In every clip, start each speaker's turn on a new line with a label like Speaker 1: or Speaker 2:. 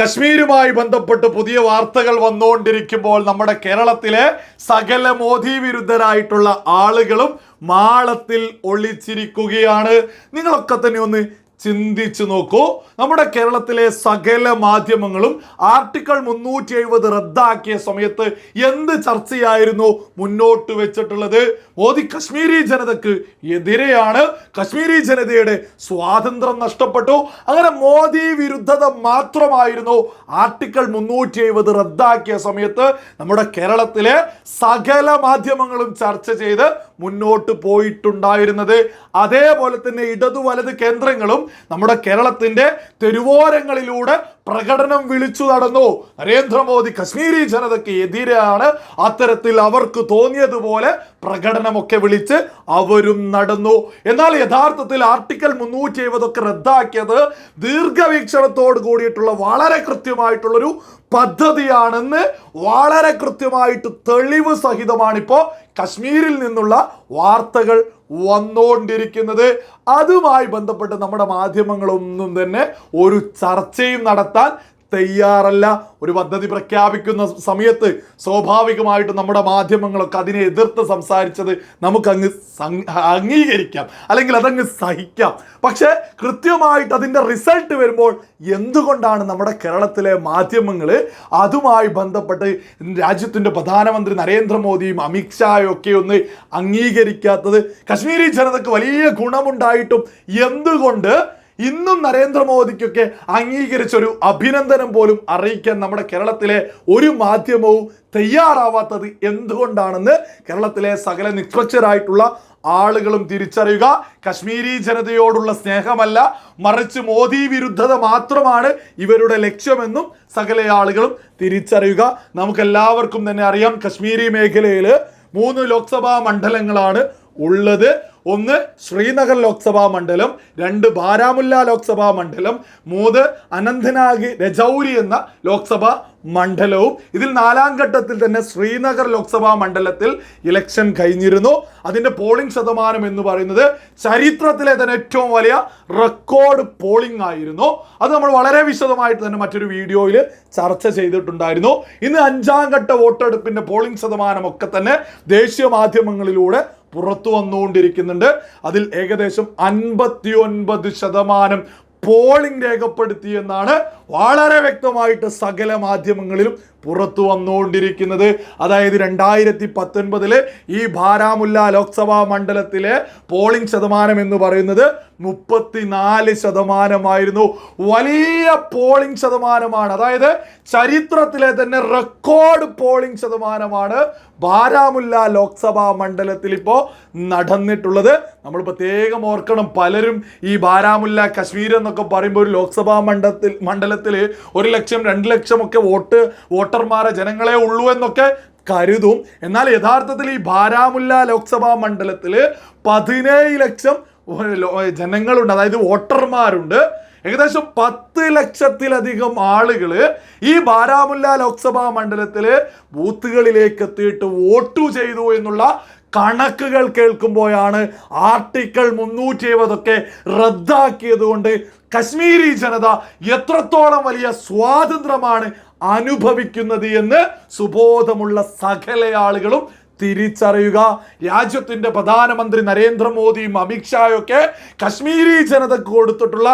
Speaker 1: കശ്മീരുമായി ബന്ധപ്പെട്ട് പുതിയ വാർത്തകൾ വന്നുകൊണ്ടിരിക്കുമ്പോൾ നമ്മുടെ കേരളത്തിലെ സകല മോദി വിരുദ്ധരായിട്ടുള്ള ആളുകളും മാളത്തിൽ ഒളിച്ചിരിക്കുകയാണ്. നിങ്ങളൊക്കെ തന്നെ ഒന്ന് ചിന്തിച്ചു നോക്കൂ. നമ്മുടെ കേരളത്തിലെ സകല മാധ്യമങ്ങളും ആർട്ടിക്കിൾ മുന്നൂറ്റി എഴുപത് റദ്ദാക്കിയ സമയത്ത് എന്ത് ചർച്ചയായിരുന്നു മുന്നോട്ട് വെച്ചിട്ടുള്ളത്? മോദി കശ്മീരി ജനതക്ക് എതിരെയാണ്. കശ്മീരി ജനതയുടെ സ്വാതന്ത്ര്യം നഷ്ടപ്പെട്ടു. അങ്ങനെ മോദി വിരുദ്ധത മാത്രമായിരുന്നു ആർട്ടിക്കിൾ മുന്നൂറ്റി എഴുപത് റദ്ദാക്കിയ സമയത്ത് നമ്മുടെ കേരളത്തിലെ സകല മാധ്യമങ്ങളും ചർച്ച ചെയ്ത് മുന്നോട്ട് പോയിട്ടുണ്ടായിരുന്നത്. അതേപോലെ തന്നെ ഇടതു വലത് കേന്ദ്രങ്ങളും നമ്മുടെ കേരളത്തിന്റെ തെരുവോരങ്ങളിലൂടെ പ്രകടനം വിളിച്ചു നടന്നു. നരേന്ദ്രമോദി കശ്മീരി ജനതയ്ക്ക് എതിരാണ്. അത്തരത്തിൽ അവർക്ക് തോന്നിയതുപോലെ പ്രകടനമൊക്കെ വിളിച്ച് അവരും നടന്നു. എന്നാൽ യഥാർത്ഥത്തിൽ ആർട്ടിക്കൽ മുന്നൂറ്റി എഴുപതൊക്കെ റദ്ദാക്കിയത് ദീർഘവീക്ഷണത്തോട് കൂടിയിട്ടുള്ള വളരെ കൃത്യമായിട്ടുള്ളൊരു പദ്ധതിയാണെന്ന് വളരെ കൃത്യമായിട്ട് തെളിവ് സഹിതമാണിപ്പോൾ കശ്മീരിൽ നിന്നുള്ള വാർത്തകൾ വന്നുകൊണ്ടിരിക്കുന്നത് അതുമായി ബന്ധപ്പെട്ട് നമ്മുടെ മാധ്യമങ്ങളൊന്നും തന്നെ ഒരു ചർച്ചയും നടത്താൻ തയ്യാറല്ല. ഒരു പദ്ധതി പ്രഖ്യാപിക്കുന്ന സമയത്ത് സ്വാഭാവികമായിട്ട് നമ്മുടെ മാധ്യമങ്ങളൊക്കെ അതിനെ എതിർത്ത് സംസാരിച്ചത് നമുക്ക് അങ്ങ് അംഗീകരിക്കാം. അല്ലെങ്കിൽ അതങ്ങ് സഹിക്കാം. പക്ഷേ കൃത്യമായിട്ട് അതിന്റെ റിസൾട്ട് വരുമ്പോൾ എന്തുകൊണ്ടാണ് നമ്മുടെ കേരളത്തിലെ മാധ്യമങ്ങൾ അതുമായി ബന്ധപ്പെട്ട് രാജ്യത്തിന്റെ പ്രധാനമന്ത്രി നരേന്ദ്രമോദിയും അമിത്ഷായും ഒക്കെ ഒന്ന് അംഗീകരിക്കാത്തത്? കശ്മീരി ജനതയ്ക്ക് വലിയ ഗുണമുണ്ടായിട്ടും എന്തുകൊണ്ട് ഇന്നും നരേന്ദ്രമോദിക്കൊക്കെ അംഗീകരിച്ചൊരു അഭിനന്ദനം പോലും അറിയിക്കാൻ നമ്മുടെ കേരളത്തിലെ ഒരു മാധ്യമവും തയ്യാറാവാത്തത് എന്തുകൊണ്ടാണെന്ന് കേരളത്തിലെ സകല നിഷ്പക്ഷരായിട്ടുള്ള ആളുകളും തിരിച്ചറിയുക. കശ്മീരി ജനതയോടുള്ള സ്നേഹമല്ല മറിച്ച് മോദി വിരുദ്ധത മാത്രമാണ് ഇവരുടെ ലക്ഷ്യമെന്നും സകല ആളുകളും തിരിച്ചറിയുക. നമുക്കെല്ലാവർക്കും തന്നെ അറിയാം കശ്മീരി മേഖലയിൽ മൂന്ന് ലോക്സഭാ മണ്ഡലങ്ങളാണ് ഉള്ളത്. ഒന്ന് ശ്രീനഗർ ലോക്സഭാ മണ്ഡലം രണ്ട് ബാരാമുല്ല ലോക്സഭാ മണ്ഡലം മൂന്ന് അനന്തനാഗ് രജൌരി എന്ന ലോക്സഭാ മണ്ഡലവും. ഇതിൽ നാലാം ഘട്ടത്തിൽ തന്നെ ശ്രീനഗർ ലോക്സഭാ മണ്ഡലത്തിൽ ഇലക്ഷൻ കഴിഞ്ഞിരുന്നു. അതിന്റെ പോളിംഗ് ശതമാനം എന്ന് പറയുന്നത് ചരിത്രത്തിലെ തന്നെ ഏറ്റവും വലിയ റെക്കോർഡ് പോളിംഗ് ആയിരുന്നു. അത് നമ്മൾ വളരെ വിശദമായിട്ട് തന്നെ മറ്റൊരു വീഡിയോയിൽ ചർച്ച ചെയ്തിട്ടുണ്ടായിരുന്നു. ഇന്ന് അഞ്ചാം ഘട്ട വോട്ടെടുപ്പിന്റെ പോളിംഗ് ശതമാനം ഒക്കെ തന്നെ ദേശീയ മാധ്യമങ്ങളിലൂടെ പുറത്തു വന്നുകൊണ്ടിരിക്കുന്നുണ്ട്. അതിൽ ഏകദേശം അൻപത്തി ഒൻപത് ശതമാനം പോളിംഗ് രേഖപ്പെടുത്തി എന്നാണ് വളരെ വ്യക്തമായിട്ട് സകല മാധ്യമങ്ങളിലും പുറത്തു വന്നുകൊണ്ടിരിക്കുന്നത്. അതായത് രണ്ടായിരത്തി പത്തൊൻപതിലെ ഈ ഭാരാമുല്ല ലോക്സഭാ മണ്ഡലത്തിലെ പോളിംഗ് ശതമാനം എന്ന് പറയുന്നത് മുപ്പത്തിനാല് ശതമാനമായിരുന്നു. വലിയ പോളിംഗ് ശതമാനമാണ്. അതായത് ചരിത്രത്തിലെ തന്നെ റെക്കോർഡ് പോളിംഗ് ശതമാനമാണ് ബാരാമുല്ല ലോക്സഭാ മണ്ഡലത്തിൽ ഇപ്പോൾ നടന്നിട്ടുള്ളത്. നമ്മൾ പ്രത്യേകം ഓർക്കണം പലരും ഈ ബാരാമുല്ല കശ്മീർ എന്നൊക്കെ പറയുമ്പോൾ ഒരു ലോക്സഭാ മണ്ഡലത്തിൽ മണ്ഡലത്തിൽ ഒരു ലക്ഷം രണ്ട് ലക്ഷം ഒക്കെ വോട്ട് വോട്ടർമാരെ ജനങ്ങളെ ഉള്ളൂ എന്നൊക്കെ കരുതും. എന്നാൽ യഥാർത്ഥത്തിൽ ഈ ബാരാമുല്ല ലോക്സഭാ മണ്ഡലത്തിൽ പതിനേഴ് ലക്ഷം ജനങ്ങളുണ്ട്. അതായത് വോട്ടർമാരുണ്ട്. ഏകദേശം പത്ത് ലക്ഷത്തിലധികം ആളുകൾ ഈ ബാരാമുല്ല ലോക്സഭാ മണ്ഡലത്തിൽ ബൂത്തുകളിലേക്ക് എത്തിയിട്ട് വോട്ടു ചെയ്തു എന്നുള്ള കണക്കുകൾ കേൾക്കുമ്പോഴാണ് ആർട്ടിക്കിൾ മുന്നൂറ്റി എഴുപതൊക്കെ റദ്ദാക്കിയത് കൊണ്ട് കശ്മീരി ജനത എത്രത്തോളം വലിയ സ്വാതന്ത്ര്യമാണ് അനുഭവിക്കുന്നത് എന്ന് സുബോധമുള്ള സകല ആളുകളും തിരിച്ചറിയുക. രാജ്യത്തിന്റെ പ്രധാനമന്ത്രി നരേന്ദ്രമോദിയും അമിത്ഷായൊക്കെ കശ്മീരി ജനതക്ക് കൊടുത്തിട്ടുള്ള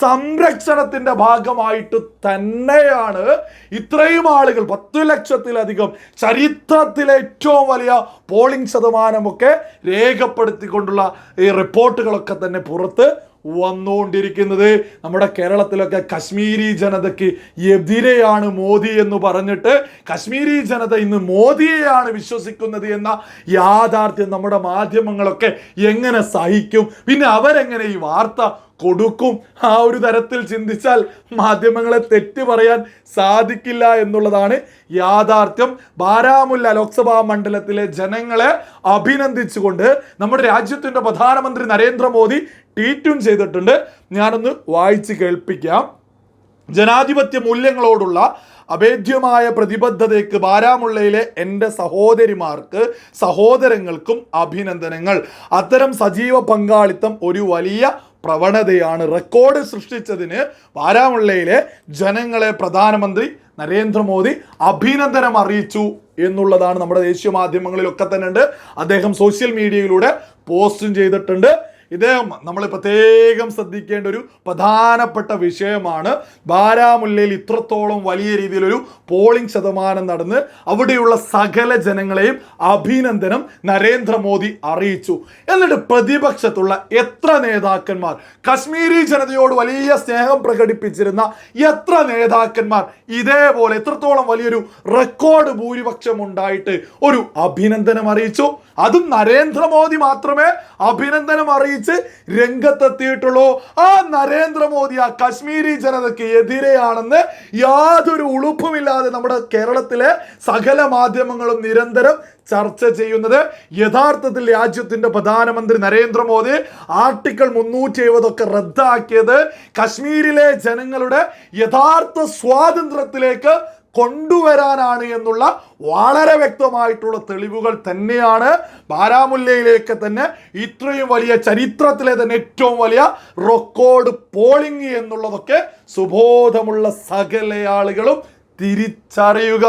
Speaker 1: സംരക്ഷണത്തിന്റെ ഭാഗമായിട്ട് തന്നെയാണ് ഇത്രയും ആളുകൾ പത്ത് ലക്ഷത്തിലധികം ചരിത്രത്തിലെ ഏറ്റവും വലിയ പോളിംഗ് ശതമാനമൊക്കെ രേഖപ്പെടുത്തിക്കൊണ്ടുള്ള ഈ റിപ്പോർട്ടുകളൊക്കെ തന്നെ പുറത്ത് വന്നുകൊണ്ടിരിക്കുന്നത്. നമ്മുടെ കേരളത്തിലൊക്കെ കശ്മീരി ജനതയ്ക്ക് എതിരെയാണ് മോദി എന്ന് പറഞ്ഞിട്ട് കശ്മീരി ജനത ഇന്ന് മോദിയെയാണ് വിശ്വസിക്കുന്നത് എന്ന യാഥാർത്ഥ്യം നമ്മുടെ മാധ്യമങ്ങളൊക്കെ എങ്ങനെ സഹിക്കും? പിന്നെ അവരെങ്ങനെ ഈ വാർത്ത കൊടുക്കും. ആ ഒരു തരത്തിൽ ചിന്തിച്ചാൽ മാധ്യമങ്ങളെ തെറ്റ് പറയാൻ സാധിക്കില്ല എന്നുള്ളതാണ് യാഥാർത്ഥ്യം. ബാരാമുല്ല ലോക്സഭാ മണ്ഡലത്തിലെ ജനങ്ങളെ അഭിനന്ദിച്ചുകൊണ്ട് നമ്മുടെ രാജ്യത്തിന്റെ പ്രധാനമന്ത്രി നരേന്ദ്രമോദി ട്വീറ്റും ചെയ്തിട്ടുണ്ട്. ഞാനൊന്ന് വായിച്ച് കേൾപ്പിക്കാം. ജനാധിപത്യ മൂല്യങ്ങളോടുള്ള അഭേദ്യമായ പ്രതിബദ്ധതയ്ക്ക് ബാരാമുള്ളയിലെ എന്റെ സഹോദരിമാർക്ക് സഹോദരങ്ങൾക്കും അഭിനന്ദനങ്ങൾ. അത്തരം സജീവ പങ്കാളിത്തം ഒരു വലിയ പ്രവണതയാണ് റെക്കോർഡ് സൃഷ്ടിച്ചതിന് ബാരാമുള്ളയിലെ ജനങ്ങളെ പ്രധാനമന്ത്രി നരേന്ദ്രമോദി അഭിനന്ദനം അറിയിച്ചു എന്നുള്ളതാണ് നമ്മുടെ ദേശീയ മാധ്യമങ്ങളിലൊക്കെ തന്നെ ഉണ്ട് അദ്ദേഹം സോഷ്യൽ മീഡിയയിലൂടെ പോസ്റ്റും ചെയ്തിട്ടുണ്ട്. ഇദ്ദേഹം നമ്മൾ പ്രത്യേകം ശ്രദ്ധിക്കേണ്ട ഒരു പ്രധാനപ്പെട്ട വിഷയമാണ് ബാരാമുല്ലയിൽ ഇത്രത്തോളം വലിയ രീതിയിലൊരു പോളിംഗ് ശതമാനം നടന്ന് അവിടെയുള്ള സകല ജനങ്ങളെയും അഭിനന്ദനം നരേന്ദ്രമോദി അറിയിച്ചു. എന്നിട്ട് പ്രതിപക്ഷത്തുള്ള എത്ര നേതാക്കന്മാർ കശ്മീരി ജനതയോട് വലിയ സ്നേഹം പ്രകടിപ്പിച്ചിരുന്ന എത്ര നേതാക്കന്മാർ ഇതേപോലെ എത്രത്തോളം വലിയൊരു റെക്കോർഡ് ഭൂരിപക്ഷം ഉണ്ടായിട്ട് ഒരു അഭിനന്ദനം അറിയിച്ചു. അതും നരേന്ദ്രമോദി മാത്രമേ അഭിനന്ദനം അറിയിച്ച്. രംഗത്തെത്തിയിട്ടുള്ളൂ. ആ നരേന്ദ്രമോദി ആ കശ്മീരി ജനതയ്ക്ക് എതിരെയാണെന്ന് യാതൊരു ഉളുപ്പുമില്ലാതെ നമ്മുടെ കേരളത്തിലെ സകല മാധ്യമങ്ങളും നിരന്തരം ചർച്ച ചെയ്യുന്നത്. യഥാർത്ഥത്തിൽ രാജ്യത്തിന്റെ പ്രധാനമന്ത്രി നരേന്ദ്രമോദി ആർട്ടിക്കിൾ മുന്നൂറ്റി എഴുപതൊക്കെ റദ്ദാക്കിയത് കശ്മീരിലെ ജനങ്ങളുടെ യഥാർത്ഥ സ്വാതന്ത്ര്യത്തിലേക്ക് കൊണ്ടുവരാനാണ് എന്നുള്ള വളരെ വ്യക്തമായിട്ടുള്ള തെളിവുകൾ തന്നെയാണ് ബാരാമുല്ലയിലേക്ക് തന്നെ ഇത്രയും വലിയ ചരിത്രത്തിലെ തന്നെ ഏറ്റവും വലിയ റെക്കോർഡ് പോളിംഗ് എന്നുള്ളതൊക്കെ സുബോധമുള്ള സകല ആളുകളും തിരിച്ചറിയുക.